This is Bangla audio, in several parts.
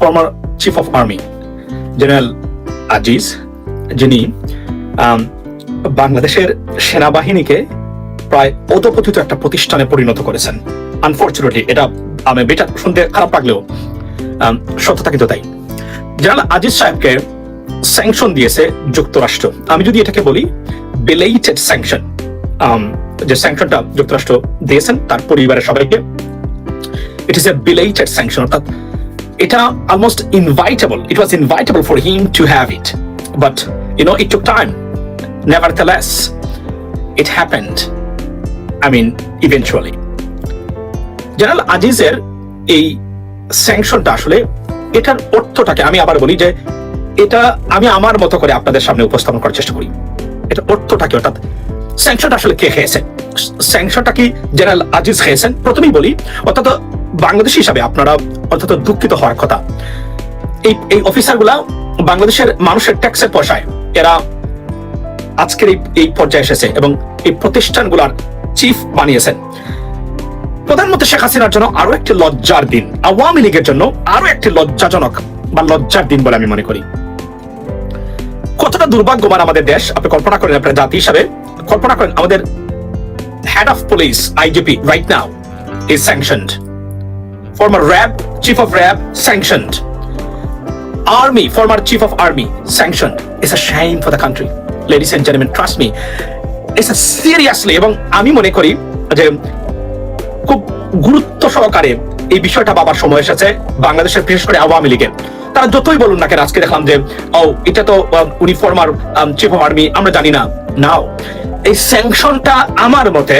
Former chief of army general Aziz যিনি বাংলাদেশের সেনাবাহিনীকে প্রায় অতপতিত একটা প্রতিষ্ঠানে পরিণত করেছেন। আনফর্চুনেটলি এটা আমি বেটা শুনতে খারাপ লাগলেও সত্যতা কিন্তু তাই। জেনারেল আজিজ সাহেবকে স্যাংশন দিয়েছে যুক্তরাষ্ট্র। আমি যদি এটাকে বলি বেলেইটেড স্যাংশন যে স্যাংশনটা যুক্তরাষ্ট্র দিয়েছেন, তার পরিবারের সবাইকে ইট ইস এ বেলেইটেড স্যাংশন অর্থাৎ এটা almost inevitable it was inevitable for him to have it but you know it took time nevertheless it happened I mean eventually general আজিজের এই স্যাংশনটা আসলে এটার অর্থটাকে আমি আবার বলি যে এটা আমি আমার মতো করে আপনাদের সামনে উপস্থাপন করার চেষ্টা করি। এটা অর্থটা কি অর্থাৎ স্যাংশনটা আসলে কে খেয়েছেন স্যাংশনটা কি জেনারেল আজিজ খেয়েছেন? প্রথমেই বলি, অর্থাৎ বাংলাদেশ হিসাবে আপনারা অর্থাৎ দুঃখিত হওয়ার কথা। এই এই অফিসারগুলা বাংলাদেশের মানুষের ট্যাক্সের পয়সায় এরা আজকের এই এই পর্যায়ে এসেছে এবং এই প্রতিষ্ঠানগুলার চিফ বানিয়েছেন। প্রধানমন্ত্রী শেখ হাসিনার জন্য আরও একটি লজ্জার দিন। আওয়ামী লীগের জন্য আরও একটি লজ্জাজনক বা লজ্জার দিন বলে আমি মনে করি। কতটা দুর্ভাগ্যবান আমাদের দেশ, আপনি কল্পনা করেন আপনার জাতি হিসাবে। কল্পনা করেন আমাদের head of police IGP right now is sanctioned former RAB, Chief of RAB, sanctioned. Army, former Chief of Army, sanctioned. It's a shame for the country. Ladies and gentlemen, trust me. It's a seriously এবং আমি মনে করি যে খুব গুরুত্ব সহকারে এই বিষয়টা বাবার সময় এসেছে বাংলাদেশের বিশেষ করে আওয়ামী লীগের তারা যতই বলুন না কেন আজকে দেখলাম যে ও এটা তো উনি ফর্মার চিফ অফ আর্মি আমরা জানি না নাও এই স্যাংশনটা আমার মতে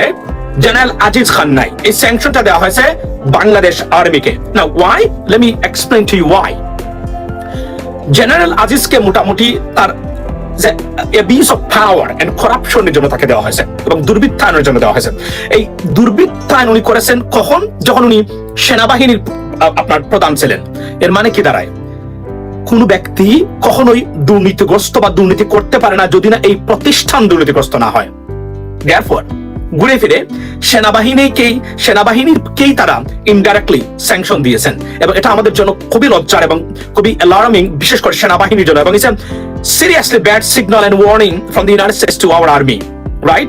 জেনারেল আজিজ খান নাই। এই স্যাংশনটা দেওয়া হয়েছে বাংলাদেশ আর্মিকে। না why let me explain to you why general আজিজকে মোটামুটি তার যে অ্যাবিউজ অফ পাওয়ার এন্ড করাপশনের জন্য তাকে দেওয়া হয়েছে এবং দুর্বৃত্তায়নের জন্য দেওয়া হয়েছে। এই দুর্বৃত্তায়ন উনি করেছেন কখন? যখন উনি সেনাবাহিনীর আপনার প্রধান ছিলেন। এর মানে কি দাঁড়ায়? কোন ব্যক্তি কখনোই দুর্নীতিগ্রস্ত বা দুর্নীতি করতে পারে না যদি না এই প্রতিষ্ঠান দুর্নীতিগ্রস্ত না হয়। দেয়ারফর ঘুরে ফিরে সেনাবাহিনীকেই সেনাবাহিনীকেই তারা ইনডাইরেক্টলি স্যাংশন দিয়েছেন। এবং এটা আমাদের জন্য খুবই লজ্জার এবং খুবই অ্যালার্মিং বিশেষ করে সেনাবাহিনীর জন্য। এবং it's seriously bad signal and warning from the United States to our army right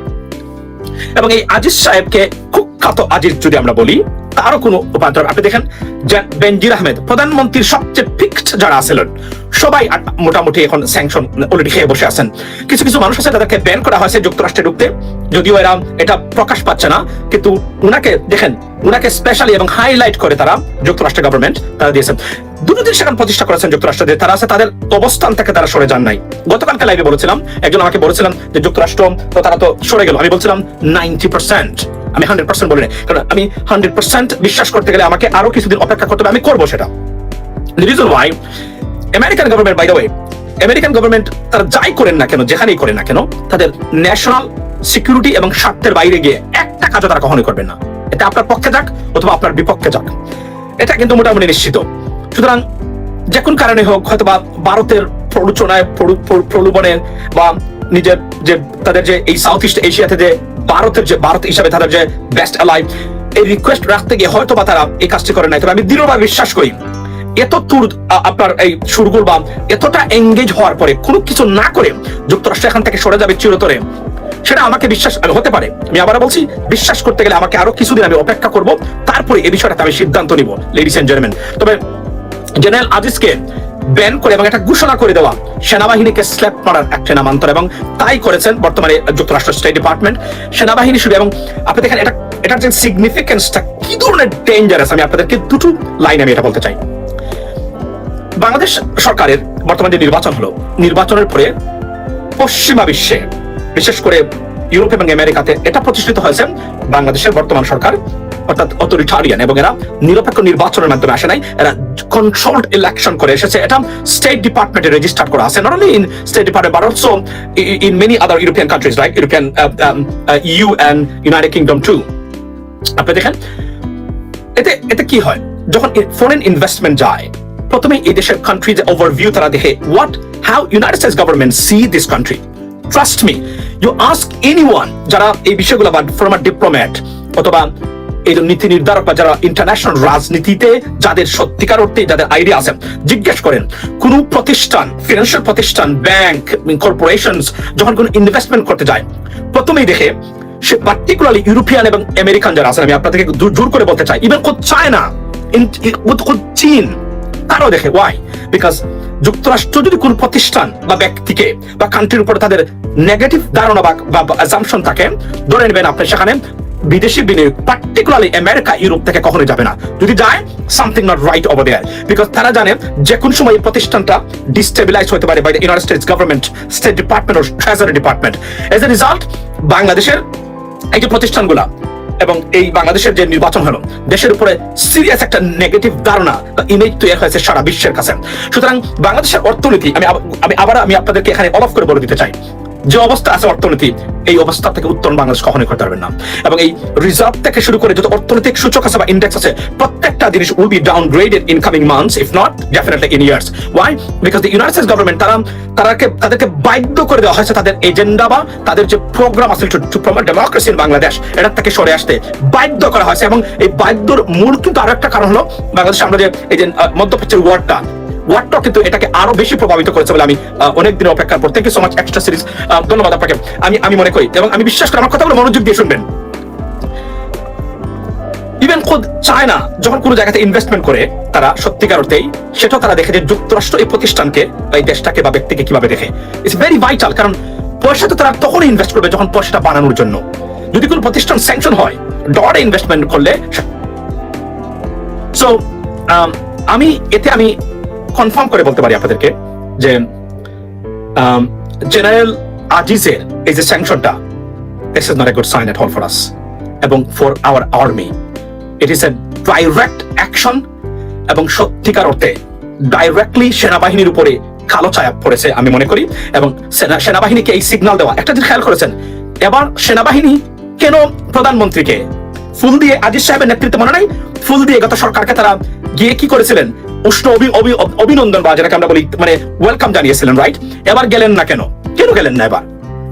এবং এই আজিজ সাহেবকে কুখ্যাত আজিজ যদি আমরা বলি তারও কোনো উপান্তর। আপনি দেখেন বেনজির আহমেদ, প্রধানমন্ত্রীর সবচেয়ে ফিক্সড যারা আছিলেন সবাই মোটামুটি এখন স্যাংশন অলরেডি খেয়ে বসে আছেন। কিছু কিছু মানুষ আছে, তাদেরকে ব্যান করা হয়েছে যুক্তরাষ্ট্রে ঢুকতে। যদিও এরা এটা প্রকাশ পাচ্ছে না, কিন্তু উনাকে দেখেন, উনাকে স্পেশালি এবং হাইলাইট করে তারা যুক্তরাষ্ট্র গভর্নমেন্ট তারা দিয়েছেন দুটো দিন সেখানে প্রতিষ্ঠা করেছেন যুক্তরাষ্ট্র, যে তারা আছে, তাদের অবস্থান থেকে তারা সরে যান নাই। গতকালকে লাইভে বলেছিলাম, একজন আমাকে বলেছিলাম যে যুক্তরাষ্ট্র তো তারা তো সরে গেল। আমি বলছিলাম নাইনটি পার্সেন্ট আমি হান্ড্রেড পার্সেন্ট বলিনি কারণ আমি হান্ড্রেড পার্সেন্ট বিশ্বাস করতে গেলে আমাকে আরও কিছুদিন অপেক্ষা করতে হবে, আমি করব সেটা। Reason why American government by the American government তারা যাই করেন না কেন, যেখানেই করেন না কেন, তাদের ন্যাশনাল সিকিউরিটি এবং স্বার্থের বাইরে গিয়ে একটা কাজও তারা কখনোই করবেন না। এটা আপনার পক্ষে যাক অথবা আপনার বিপক্ষে যাক। এটা কিন্তু মোটামুটি নিশ্চিত। সুতরাং যে কোন কারণে হোক হয়তো বা ভারতের প্ররোচনায় প্রলু- প্রলু- প্রলোভনে বা নিজের যে, তাদের যে এই সাউথ ইস্ট এশিয়াতে যে ভারতের যে ভারত হিসাবে তাদের যে বেস্ট অ্যালাই এই রিকোয়েস্ট রাখতে গিয়ে হয়তো বা তারা এই কাজটি করে নাই। তবে আমি দৃঢ়ভাবে বিশ্বাস করি, এত তুর আপনার এই সুরগুল বা এতটা এঙ্গেজ হওয়ার পরে কোনো কিছু না করে যুক্তরাষ্ট্র এখান থেকে সরে যাবে চিরতরে, সেটা আমাকে বিশ্বাস হতে পারে। আমি আবার বলছি, বিশ্বাস করতে গেলে আমাকে আরও কিছুদিন আমি অপেক্ষা করব, তারপরে এই বিষয়টাতে আমি সিদ্ধান্ত নিব লেডিস এন্ড জেন্টলম্যান তবে জেনারেল আজিজকে ব্যান করে এবং একটা ঘোষণা করে দেওয়া। সেনাবাহিনীকে স্ল্যাপ মারার একটা নামান্তর এবং তাই করেছেন বর্তমানে যুক্তরাষ্ট্র স্টেট ডিপার্টমেন্ট। সেনাবাহিনী শুরু এবং আপনি দেখেন এটা, এটার যে সিগনিফিকেন্সটা কি ধরনের ডেঞ্জারাস আমি আপনাদেরকে দুটো লাইন আমি এটা বলতে চাই। বাংলাদেশ সরকারের বর্তমানে যে নির্বাচন হলো, নির্বাচনের পরে পশ্চিমা বিশ্বে, বিশেষ করে ইউরোপ এবং আমেরিকাতে এটা প্রতিষ্ঠিত হয়েছে বাংলাদেশের বর্তমান সরকার। অর্থাৎ অথরিটারিয়ান এবং এরা নিরপেক্ষ নির্বাচনের মাধ্যমে আসে নাই, এরা কন্ট্রোলড ইলেকশন করে এসেছে। এটা স্টেট ডিপার্টমেন্টে রেজিস্টার করা আছে in state department but also in many other European countries like European EU and United Kingdom too আপনি দেখেন, এতে এতে কি হয়? যখন ফরেন ইনভেস্টমেন্ট যায়, প্রথমে এই দেশের কান্ট্রি ওভারভিউ তারা দেখে what how United States government see this country trust me you ask any যারা এই বিষয়গুলো বা ফর্মার ডিপ্লোম্যাট অথবা এই নীতি নির্ধারক বা যারা ইন্টারন্যাশনাল রাজনীতিতে যাদের সত্যিকার অর্থে যাদের আইডিয়া আছে, জিজ্ঞেস করেন, কোন প্রতিষ্ঠান ফিনান্সিয়াল প্রতিষ্ঠান ব্যাংক কর্পোরেশন যখন কোন ইনভেস্টমেন্ট করতে যায়, প্রথমেই দেখে সে পার্টিকুলারলি ইউরোপিয়ান এবং আমেরিকান যারা আছেন, আমি আপনাদেরকে জোর করে বলতে চাই ইভেন কোথ চায়না চীন, তারাও দেখে ওয়াই বিকজ যুক্তরাষ্ট্র যদি কোন প্রতিষ্ঠান বা ব্যক্তিকে বা কান্ট্রির উপরে তাদের নেগেটিভ ধারণা বা অ্যাজাম্পশন থাকে, ধরে নেবেন আপনি সেখানে বিদেশি বিনিয়োগ পার্টিকুলারলি আমেরিকা ইউরোপ থেকে কখনোই যাবে না। যদি যায় something not right over there because তারা জানে যে কোন সময় এই প্রতিষ্ঠানটা ডিস্টেবিলাইজ হতে পারে by the United States government state department O treasury department as a result বাংলাদেশের এই যে প্রতিষ্ঠানগুলা এবং এই বাংলাদেশের যে নির্বাচন হলো, দেশের উপরে সিরিয়াস একটা নেগেটিভ ধারণা বা ইমেজ তৈরি হয়েছে সারা বিশ্বের কাছে। সুতরাং বাংলাদেশের অর্থনীতি, আমি আমি আবার আমি আপনাদেরকে এখানে অলফ করে বলে দিতে চাই। যে অবস্থা আছে অর্থনীতি, এই অবস্থা থেকে উত্তরণ বাংলাদেশ কখনোই করতে পারবেন না। এবং এই রিজার্ভ থেকে শুরু করে যত অর্থনৈতিক সূচক আছে বা ইন্ডেক্স আছে, প্রত্যেকটা জিনিস will be downgraded in coming months if not definitely in years why because the United States government তারা তাদেরকে তাদেরকে বাধ্য করে দেওয়া হয়েছে তাদের এজেন্ডা বা তাদের যে প্রোগ্রাম আছে to promote democracy in Bangladesh এটা থেকে সরে আসতে বাধ্য করা হয়েছে। এবং এই বাধ্যর মূল কিন্তু আরও একটা কারণ হলো, বাংলাদেশে আমরা যে, এই যে মধ্যপ্রাচ্যের ওয়ার্ডটা ওয়ার্ডটা কিন্তু এটাকে আরও বেশি প্রভাবিত করেছে বলে আমি আহ, অনেক দিন অপেক্ষার পর thank you so much extra series ধন্যবাদ আপনাকে। আমি আমি মনে করি এবং আমি বিশ্বাস করি আমার কথাগুলো মনোযোগ দিয়ে শুনবেন। ইভেন খোদ চায়না যখন কোনো জায়গাতে ইনভেস্টমেন্ট করে তারা সত্যিকার অর্থেই সেটাও তারা দেখে যে যুক্তরাষ্ট্র এই প্রতিষ্ঠানকে বা এই দেশটাকে বা ব্যক্তিকে কীভাবে দেখে। ইটস ভেরি ভাইটাল কারণ পয়সা তো তারা তখনই ইনভেস্ট করবে যখন পয়সাটা বানানোর জন্য। যদি কোনো প্রতিষ্ঠান স্যাংশন হয় ডরে ইনভেস্টমেন্ট করলে সো আমি এতে আমি কনফার্ম করে বলতে পারি আপনাদেরকে যে জেনারেল আজিজের এই যে স্যাংশনটা this is not a good sign at all for us এবং for our army it is a direct action এবং সত্যিকার অর্থে ডাইরেক্টলি সেনাবাহিনীর উপরে কালো ছায়া পড়েছে আমি মনে করি এবং সেনাবাহিনীকে এই সিগন্যাল দেওয়া। একটা জিনিস খেয়াল করেছেন, এবার সেনাবাহিনী কেন প্রধানমন্ত্রীকে ফুল দিয়ে আজিজ সাহেবের নেতৃত্বে মনে নাই? ফুল দিয়ে গত সরকারকে তারা গিয়ে কি করেছিলেন? উষ্ণ অভি- অভি- অভিনন্দন বা যেটাকে আমরা বলি মানে ওয়েলকাম জানিয়েছিলেন রাইট এবার গেলেন না কেন? কেন গেলেন না এবার?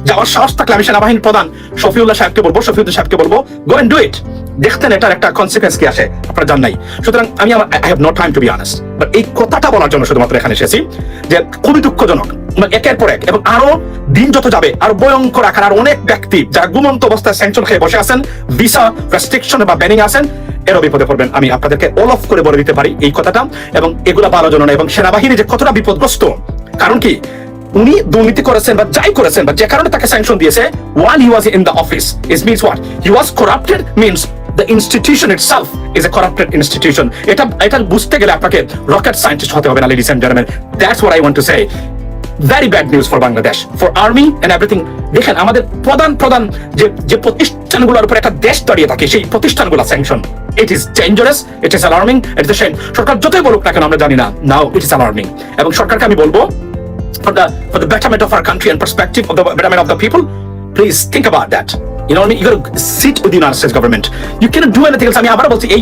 যাওয়ার সাহস থাকলে আমি সেনাবাহিনীর প্রধান শফিউল্লাহ সাহেবকে বলব শফিউল্লাহ সাহেবকে বলব গো এন্ড ডু ইট দেখতেন এটার একটা কনসিকুয়েন্স কি আসে, আপনারা জান নাই। সুতরাং আমি আমার I have no time to be honest but এই কথাটা বলার জন্য শুধুমাত্র এখানে এসেছি যে খুবই দুঃখজনক একের পর এক, এবং আরও দিন যত যাবে, আর ভয়ঙ্কর আকার, আর অনেক ব্যক্তি যারা গুমন্ত অবস্থায় স্যাংশন খেয়ে বসে আছেন ভিসা রেস্ট্রিকশন বা ব্যানিং আছেন এরও বিপদে পড়বেন। আমি আপনাদেরকে অল অফ করে বলে দিতে পারি এই কথাটা, এবং এগুলা ভালো জন্য না, এবং সেনাবাহিনী যে কতটা বিপদগ্রস্ত। কারণ কি? উনি দুর্নীতি করেছেন বা যাই করেছেন, বা যে কারণে তাকে স্যাংশন দিয়েছে well he was in the office is means what he was corrupted means the institution itself is a corrupted institution এটা এটা বুঝতে গেলে আপনাকে রকেট সায়েন্টিস্ট হতে হবে না ladies and gentleman that's what I want to say very bad news for Bangladesh for army and everything দেখেন আমাদের প্রধান প্রধান যে যে প্রতিষ্ঠানগুলোর উপর একটা দেশ দাঁড়িয়ে থাকে সেই প্রতিষ্ঠানগুলো sanction it is dangerous it is alarming it is সরকার যতই বলুক না কেন আমরা জানি না নাও ইট ইজ অ্যালার্মিং এবং সরকারকে আমি বলব for the for the betterment of our country and perspective of the betterment of the people, please think about that. You know what I mean? You got to sit with the United States government. You. আমি আবার বলছি এই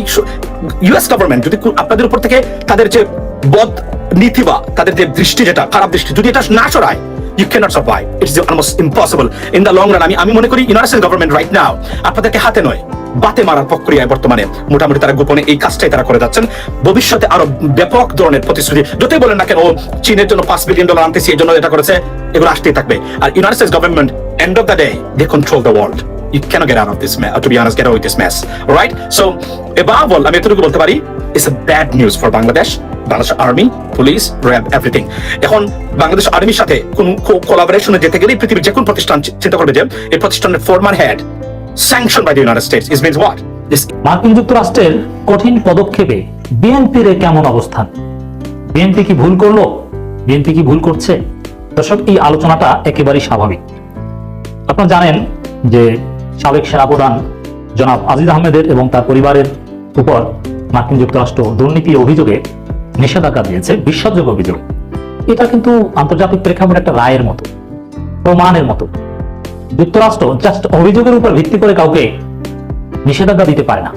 ইউএস গভর্নমেন্ট যদি আপনাদের উপর থেকে তাদের যে বদ নীতি বা তাদের যে দৃষ্টি যেটা খারাপ দৃষ্টি যদি এটা না সরায় you can't survive it's almost impossible in the long run আমি আমি মনে করি ইউনাইটেড গভর্নমেন্ট রাইট নাও আপনাদেরকে হাতে নয় বাতে মারার প্রক্রিয়ায় বর্তমানে। মোটামুটি তারা গোপনে এই কাজটাই তারা করে যাচ্ছেন। ভবিষ্যতে আরও ব্যাপক ধরনের প্রতিশ্রুতি যতই বলেন না কেন চীনের জন্য পাঁচ বিলিয়ন ডলার আনতেছি এই জন্য এটা করেছে এগুলো আসতেই থাকবে। আর United government end of the day they control the world You cannot get out of this mess, to be honest, get out of this mess. Right? So, all, আমি এতটুকু বলতে পারি, it's a bad news for Bangladesh, Bangladesh Army, Police, RAB, everything. এখন বাংলাদেশ আর্মির সাথে কোন কোলাবোরেশনে যেতে গেলে পৃথিবীর যে কোন প্রতিষ্ঠান চিন্তা করবে যে এই প্রতিষ্ঠানের former head sanction by the United States is means what মার্কিন যুক্তরাষ্ট্রের কঠিন পদক্ষেপে বিএনপির এ কেমন অবস্থান? বিএনপি কি ভুল করল? বিএনপি কি ভুল করছে? দর্শক এই আলোচনাটা একেবারেই স্বাভাবিক। আপনারা জানেন যে সাবেক সেনাপ্রধান জনাব আজিজ আহমেদের এবং তার পরিবারের উপর মার্কিন যুক্তরাষ্ট্র দুর্নীতির অভিযোগে নিষেধাজ্ঞা দিয়েছে বিশ্বাসযোগ্য অভিযোগ। এটা কিন্তু আন্তর্জাতিক প্রেক্ষাপটে একটা রায়ের মতো, প্রমাণের মতো। যুক্তরাষ্ট্র জাস্ট অভিযোগের উপর ভিত্তি করে কাউকে নিষেধাজ্ঞা দিতে পারে না।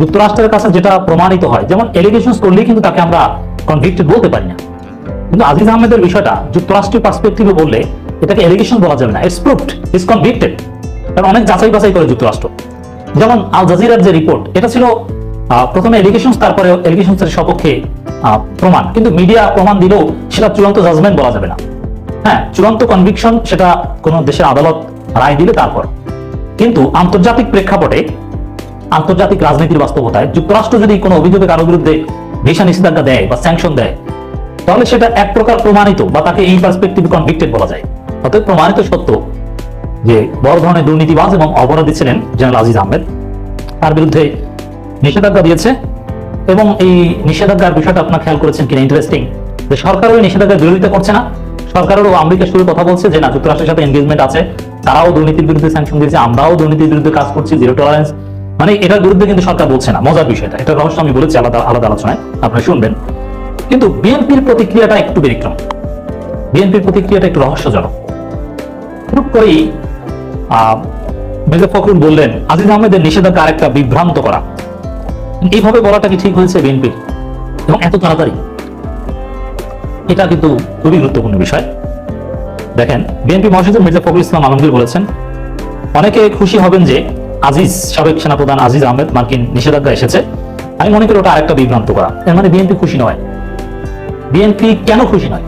যুক্তরাষ্ট্রের কাছে যেটা প্রমাণিত হয়, যেমন এলিগেশন করলেই কিন্তু তাকে আমরা কনভিক্টেড বলতে পারি না। কিন্তু আজিজ আহমেদের বিষয়টা যুক্তরাষ্ট্রীয় পার্সপেক্টিভে বললে এটাকে এলিগেশন বলা যাবে না ইটস প্রুভড ইজ কনভিক্টেড কারণ অনেক যাচাই বাছাই করে যুক্তরাষ্ট্র। যেমন আল জাজিরার যে রিপোর্ট এটা ছিল প্রথমে এলিগেশন তারপরে এলিগেশন এর সপক্ষে প্রমাণ। কিন্তু মিডিয়া প্রমাণ দিলেও সেটা চূড়ান্ত জাজমেন্ট বলা যাবে না। হ্যাঁ চূড়ান্ত কনভিকশন সেটা কোনো দেশের আদালত রায় দিলে তারপর। কিন্তু আন্তর্জাতিক প্রেক্ষাপটে, আন্তর্জাতিক রাজনীতির বাস্তবতায় যুক্তরাষ্ট্র যদি কোনো অভিযোগে কারও বিরুদ্ধে ভিসা নিষেধাজ্ঞা দেয় বা স্যাংশন দেয়, তাহলে সেটা এক প্রকার প্রমাণিত বা তাকে এই পার্সপেক্টিভ কনভিক্টেড বলা যায়। অতএব প্রমাণিত সত্য যে বড় ধরনের দুর্নীতিবাজ এবং অপরাধী ছিলেন জেনারেল আজিজ আহমেদ। তার বিরুদ্ধে নিষেধাজ্ঞা দিয়েছে এবং এই নিষেধাজ্ঞার বিষয়টা আপনার খেয়াল করেছেন কিনা? ইন্টারেস্টিং যে সরকারও নিষেধাজ্ঞার বিরোধিতা করছে না। সরকারেরও আমেরিকা শুরু কথা বলছে যে, না, যুক্তরাষ্ট্রের সাথে এনগেজমেন্ট আছে। তারাও দুর্নীতির বিরুদ্ধে স্যাংশন দিয়েছে। আমরাও দুর্নীতির বিরুদ্ধে কাজ করছি জিরো টলারেন্স মানে এটার বিরুদ্ধে কিন্তু সরকার বলছে না। মজার বিষয়টা। এটা রহস্য আমি বলেছি আলাদা আলাদা আলোচনায়। আপনারা শুনবেন। কিন্তু বিএনপির প্রতিক্রিয়াটা একটু ব্যতিক্রম। বিএনপির প্রতিক্রিয়াটা একটু রহস্যজনক। হুট করেই মির্জা ফখরুল বললেন, আজিজ আহমেদের নিষেধাজ্ঞা আরেকটা বিভ্রান্ত করা। এইভাবে বলাটা কি ঠিক হয়েছে বিএনপির এবং এত তাড়াতাড়ি? এটা কিন্তু খুবই গুরুত্বপূর্ণ বিষয়। দেখেন, বিএনপি মহাসচিব মির্জা ফখরুল ইসলাম আলমগীর বলেছেন, অনেকে খুশি হবেন যে আজিজ, সাবেক সেনাপ্রধান আজিজ আহমেদ মার্কিন নিষেধাজ্ঞা এসেছে। আমি মনে করি ওটা আরেকটা বিভ্রান্ত করা। এর মানে বিএনপি খুশি নয়। বিএনপি কেন খুশি নয়?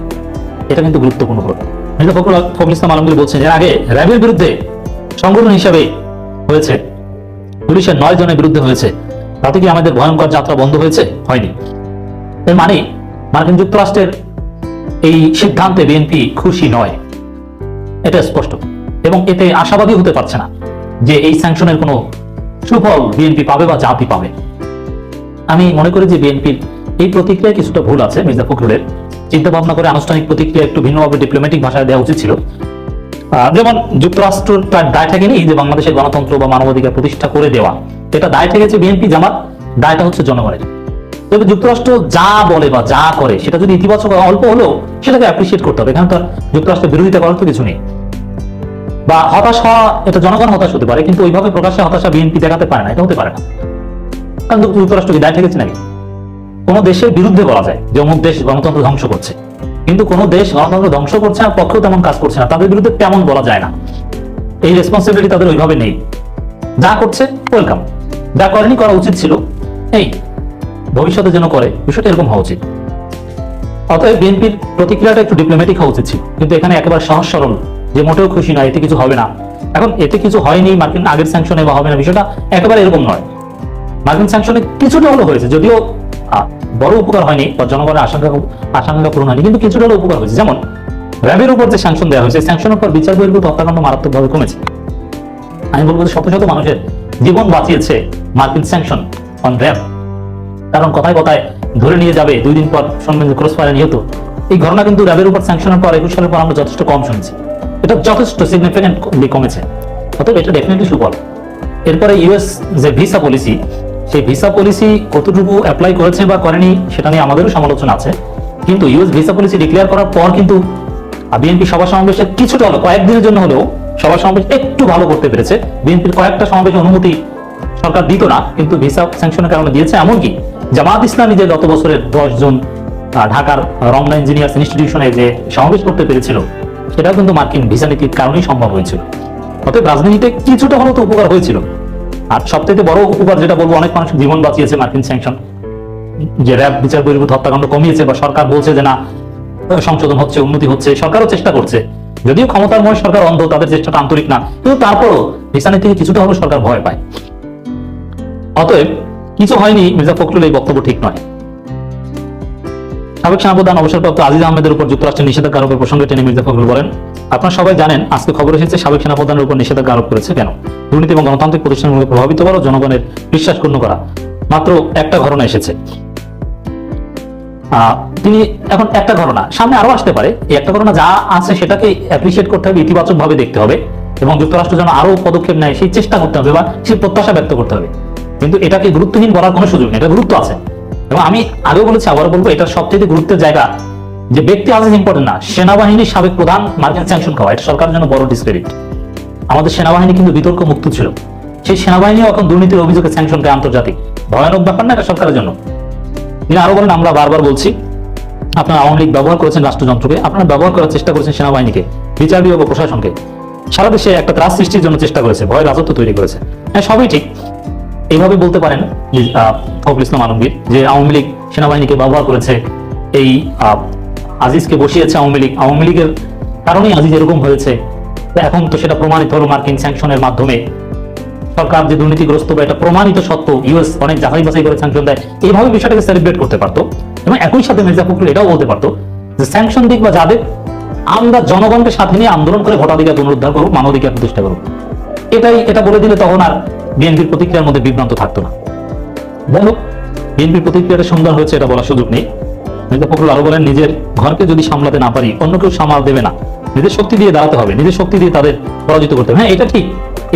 এটা কিন্তু গুরুত্বপূর্ণ প্রশ্ন মির্জা ফখরুল ফখরুল ইসলাম আলমগীর বলছেন, এর আগে র্যাবের বিরুদ্ধে সংগঠন হিসাবে হয়েছে। পুলিশের নয় জনের বিরুদ্ধে হয়েছে। তাতে কি আমাদের ভয়ঙ্কর যাত্রা বন্ধ হয়েছে? হয়নি। এর মানে মার্কিন যুক্তরাষ্ট্রের এই সিদ্ধান্তে বিএনপি খুশি নয়। এটা স্পষ্ট। এবং এতে আশাবাদী হতে পারছে না যে এই স্যাংশনের কোনো সুফল বিএনপি পাবে বা জাতি পাবে। আমি মনে করি যে বিএনপির এই প্রতিক্রিয়া কিছুটা ভুল আছে মির্জা ফখরুলের। চিন্তা ভাবনা করে আনুষ্ঠানিক প্রতিক্রিয়া একটু ভিন্নভাবে ডিপ্লোম্যাটিক ভাষায় দেওয়া উচিত ছিল। যেমন যুক্তরাষ্ট্র তার দায় থাকেনি যে বাংলাদেশের গণতন্ত্র বা মানবাধিকার প্রতিষ্ঠা করে দেওয়া। এটা দায় থেকেছে বিএনপি জামাত, দায়টা হচ্ছে জনগণের। তবে যুক্তরাষ্ট্র যা বলে বা যা করে, সেটা যদি ইতিবাচক অল্প হলেও সেটাকে অ্যাপ্রিসিয়েট করতে হবে। এখানে তো যুক্তরাষ্ট্রের বিরোধিতা করার তো কিছু নেই। বা হতাশ হওয়া, এটা জনগণ হতাশ হতে পারে, কিন্তু ওইভাবে প্রকাশ্যে হতাশা বিএনপি দেখাতে পারে না, এটা হতে পারে না। কারণ যুক্তরাষ্ট্র কি দায় থেকেছে নাকি? কোন দেশের বিরুদ্ধে বলা যায় যে অমুক দেশ গণতন্ত্র ধ্বংস করছে। কিন্তু কোনো দেশ গণতন্ত্র ধ্বংস করছে না পক্ষেও তেমন কাজ করছে না, তাদের বিরুদ্ধে তেমন বলা যায় না। এই রেসপন্সিবিলিটি তাদের ওইভাবে নেই। যা করছে ওয়েলকাম যা করেনি করা উচিত ছিল। এই, ভবিষ্যতে যেন করে, বিষয়টা এরকম হওয়া উচিত। অতএব বিএনপির প্রতিক্রিয়াটা একটু ডিপ্লোম্যাটিক হওয়া উচিত ছিল। কিন্তু এখানে একেবারে সহজ সরল, যে মোটেও খুশি নয়, এতে কিছু হবে না। এখন এতে কিছু হয়নি, মার্কিন আগের স্যাংশনে বা হবে না, বিষয়টা একেবারে এরকম নয়। মার্কিন স্যাংশনে কিছুটা হলেও হয়েছে, যদিও বড় উপকার হয়নি, বা জনগণের আশঙ্কা আশঙ্কা পূরণ হয়নি, কিন্তু কিছুটা হলেও উপকার হয়েছে। যেমন, র্যাবের উপর যে স্যাংশন দেওয়া হয়েছে স্যাংশনের পর বিচার বহির্ভূত হত্যাকাণ্ড মারাত্মকভাবে কমেছে। আমি বলব শত শত মানুষের জীবন বাঁচিয়েছে মার্কিন স্যাংশন অন র্যাব। কারণ কথায় কথায় ধরে নিয়ে যাবে দুই দিন পর শুনবেন ক্রস ফায়ারে নিহত। এই ঘটনা কিন্তু র্যাবের উপর স্যাংশনের পর একুশ সালের পর আমরা যথেষ্ট কম শুনছি। এটা যথেষ্ট সিগনিফিকেন্টলি কমেছে। অতএব এটা ডেফিনেটলি সুফল। এরপরে ইউএস যে ভিসা পলিসি, সেই ভিসা পলিসি কতটুকু অ্যাপ্লাই করেছে বা করেনি সেটা নিয়ে আমাদেরও সমালোচনা আছে। কিন্তু ইউএস ভিসা পলিসি ডিক্লেয়ার করার পর কিন্তু বিএনপি সভা সমাবেশে কিছুটা হলো কয়েকদিনের জন্য হলেও সভা সমাবেশ একটু ভালো করতে পেরেছে। বিএনপির কয়েকটা সমাবেশে অনুমতি সরকার দিত না, কিন্তু ভিসা স্যাংশনের কারণে দিয়েছে এমনকি জামাত ইসলামী যে গত বছরের দশ জন ঢাকার রমনা ইঞ্জিনিয়ার্স ইনস্টিটিউশনে যে সমাবেশ করতে পেরেছিল, সেটাও কিন্তু মার্কিন ভিসা নীতির কারণেই সম্ভব হয়েছিল। অতএব রাজনীতিতে কিছুটা হলেও তো উপকার হয়েছিল। আর সবথেকে বড় উপকার যেটা বলব, অনেক মানুষ জীবন বাঁচিয়েছে মার্কিন স্যাংশন। যে র্যাব বিচার বহির্ভূত হত্যাকাণ্ড কমিয়েছে বা সরকার বলছে যে না, সংশোধন হচ্ছে, উন্নতি হচ্ছে, সরকারও চেষ্টা করছে। যদিও ক্ষমতার ময় সরকার অন্ধ, তাদের চেষ্টাটা আন্তরিক না, কিন্তু তারপরও নীতি থেকে কিছুটা হলেও সরকার ভয় পায়। অতএব, কিছু হয়নি, মির্জা ফখরুল এই বক্তব্য ঠিক নয়। সাবেক সেনাপ্রধান অবসরপ্রাপ্ত আজিজ আহমেদের উপর যুক্তরাষ্ট্রের নিষেধাজ্ঞা আরোপের প্রসঙ্গে টেনে মির্জা ফখরুল বলেন, আপনারা সবাই জানেন, আজকে খবর এসেছে সাবেক সেনাপ্রধানের উপর নিষেধাজ্ঞা আরোপ করেছে কেন? দুর্নীতি এবং গণতান্ত্রিক প্রতিষ্ঠানগুলোকে প্রভাবিত করা, জনগণের বিশ্বাস করা। মাত্র একটা ঘটনা এসেছে। তিনি এখন একটা ঘটনা, সামনে আরও আসতে পারে। এই একটা ঘটনা যা আছে সেটাকে অ্যাপ্রিসিয়েট করতে হবে ইতিবাচক ভাবে দেখতে হবে এবং যুক্তরাষ্ট্র যেন আরও পদক্ষেপ নেয়, সেই চেষ্টা করতে হবে বা সেই প্রত্যাশা ব্যক্ত করতে হবে। কিন্তু এটাকে গুরুত্বহীন বলার কোনো সুযোগ নেই, এটা গুরুত্ব আছে। এবং আমি আগেও বলেছি, আবারও বলব, এটা সবচেয়ে গুরুত্বের জায়গা। যে ব্যক্তি আজ ইম্পর্টেন্ট না, সেনাবাহিনীর সাবেক প্রধান মার্কিন স্যাংশন খাওয়া, এটা সরকারের জন্য বড় ডিসক্রেডিট আমাদের সেনাবাহিনী কিন্তু বিতর্ক মুক্ত ছিল। সেই সেনাবাহিনীও এখন দুর্নীতির অভিযোগে স্যাংশন দেয় আন্তর্জাতিক। ভয়ানক ব্যাপার না এটা সরকারের জন্য। তিনি আরও বলেন, আমরা বারবার বলছি, আপনারা আওয়ামী লীগ ব্যবহার করেছেন রাষ্ট্রযন্ত্রকে, আপনারা ব্যবহার করার চেষ্টা করেছেন সেনাবাহিনীকে, বিচার বিভাগ ও প্রশাসনকে। সারা দেশে একটা ত্রাস সৃষ্টির জন্য চেষ্টা করেছে, ভয় রাজত্ব তৈরি করেছে। হ্যাঁ সবই ঠিক। এইভাবে বলতে পারেন ফখরুল ইসলাম আলমগীর, যে আওয়ামী লীগ সেনাবাহিনীকে ব্যবহার করেছে, এই আজিজকে বসিয়েছে আওয়ামী লীগ। আওয়ামী লীগের কারণেই আজিজ এরকম হয়েছে। এখন তো সেটা প্রমাণিত হলো মার্কিন স্যাংশনের মাধ্যমে। সরকার যে দুর্নীতিগ্রস্ত বা এটা প্রমাণিত সত্য ইউএস অনেক যাচাই বাছাই করে স্যাংশন দেয়, এইভাবে বিষয়টাকে সেলিব্রেট করতে পারতো। এবং একই সাথে মির্জা ফখরুল এটাও বলতে পারতো যে স্যাংশন দিক বা যাদের আমরা জনগণকে সাথে নিয়ে আন্দোলন করে ভোটাধিকার পুনরুদ্ধার করব মানবাধিকার প্রতিষ্ঠা করব এটাই, এটা বলে দিলে তখন আর বিএনপির প্রতিক্রিয়ার মধ্যে বিভ্রান্ত থাকতো না। যাই হোক, বিএনপির প্রতিক্রিয়াটা সুন্দর হয়েছে, এটা বলার সুযোগ নেই। মির্জা ফখরুল আরও বলেন, নিজের ঘরকে যদি সামলাতে না পারি, অন্য কেউ সামাল দেবে না। নিজের শক্তি দিয়ে দাঁড়াতে হবে, নিজের শক্তি দিয়ে তাদের পরাজিত করতে হবে। হ্যাঁ এটা ঠিক।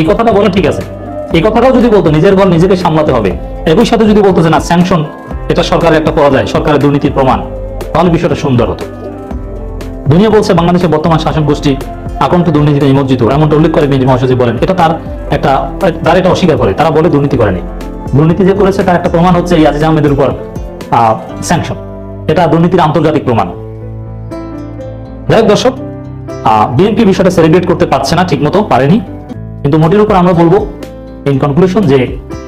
এই কথাটা বলে ঠিক আছে। এই কথাটাও যদি বলতো, নিজের ঘর নিজেকে সামলাতে হবে। একই সাথে যদি বলতো যে, না স্যাংশন এটা সরকারের একটা পরাজয় সরকারের দুর্নীতির প্রমাণ তাহলে বিষয়টা সুন্দর হতো। দুনিয়া বলছে, বাংলাদেশের বর্তমান শাসন গোষ্ঠী আকণ্ঠ দুর্নীতিতে নিমজ্জিত। এমনটা উল্লেখ করে বিএনপি মহাসচিব বলেন। এটা তার একটা, তারা এটা অস্বীকার করে। তারা বলে দুর্নীতি করেনি। দুর্নীতি যে করেছে, তার একটা প্রমাণ হচ্ছে এই আজিজ আহমেদের উপর স্যাংশন এটা দুর্নীতির আন্তর্জাতিক প্রমাণ। যাই দর্শক বিএনপি বিষয়টা সেলিব্রেট করতে পারছে না ঠিক মতো পারেনি। কিন্তু মোটের উপর আমরা বলব ইন কনক্লুশন যে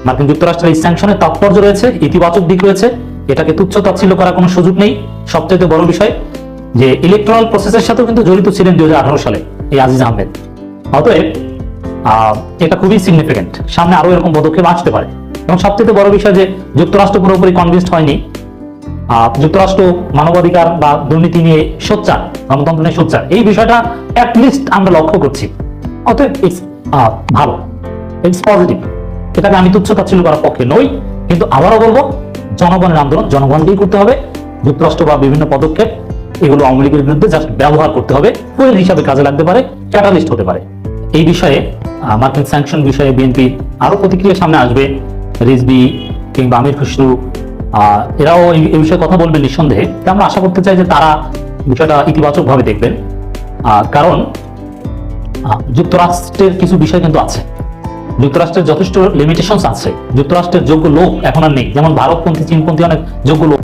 মার্কিন যুক্তরাষ্ট্রের এই স্যাংশনের তাৎপর্য রয়েছে, ইতিবাচক দিক রয়েছে, এটাকে তুচ্ছ তাচ্ছিল্য করার কোনো সুযোগ নেই। সবচেয়ে বড় বিষয় যে ইলেকট্রাল প্রসেসের সাথেও কিন্তু জড়িত ছিলেন দুই সালে এই আজিজ আহমেদ। অতএব এটা খুবই সিগনিফিকেন্ট সামনে আরও এরকম পদক্ষেপ আসতে পারে। এবং সবচেয়ে বড় বিষয় যে যুক্তরাষ্ট্র পুরোপুরি কনভিন্সড হয়নি। যুক্তরাষ্ট্র মানবাধিকার বা দুর্নীতি নিয়ে সোচ্চার, গণতন্ত্র নিয়ে সোচ্চার। এই বিষয়টা অ্যাটলিস্ট আমরা লক্ষ্য করছি। অতএব ভালো। ইটস পজিটিভ এটাকে আমি তুচ্ছ তাচ্ছিল্য করার পক্ষে নই, কিন্তু আবারও বলব, জনগণের আন্দোলন জনগণকেই করতে হবে। যুক্তরাষ্ট্র বা বিভিন্ন পদক্ষেপ, এগুলো আওয়ামী লীগের বিরুদ্ধে জাস্ট ব্যবহার করতে হবে ফুয়েল হিসাবে কাজে লাগতে পারে ক্যাটালিস্ট হতে পারে। এই বিষয়ে মার্কিন স্যাংশন বিষয়ে বিএনপি আরও প্রতিক্রিয়া সামনে আসবে রিজবি কিংবা আমির খুসরু এরাও এই বিষয়ে কথা বলবেন নিঃসন্দেহে। আমরা আশা করতে চাই যে তারা বিষয়টা ইতিবাচক ভাবে দেখবেন কারণ যুক্তরাষ্ট্রের কিছু বিষয় কিন্তু আছে। যুক্তরাষ্ট্রের যথেষ্ট লিমিটেশন আছে। যুক্তরাষ্ট্রের যোগ্য লোক এখন আর নেই। যেমন ভারতপন্থী, চীনপন্থী অনেক যোগ্য লোক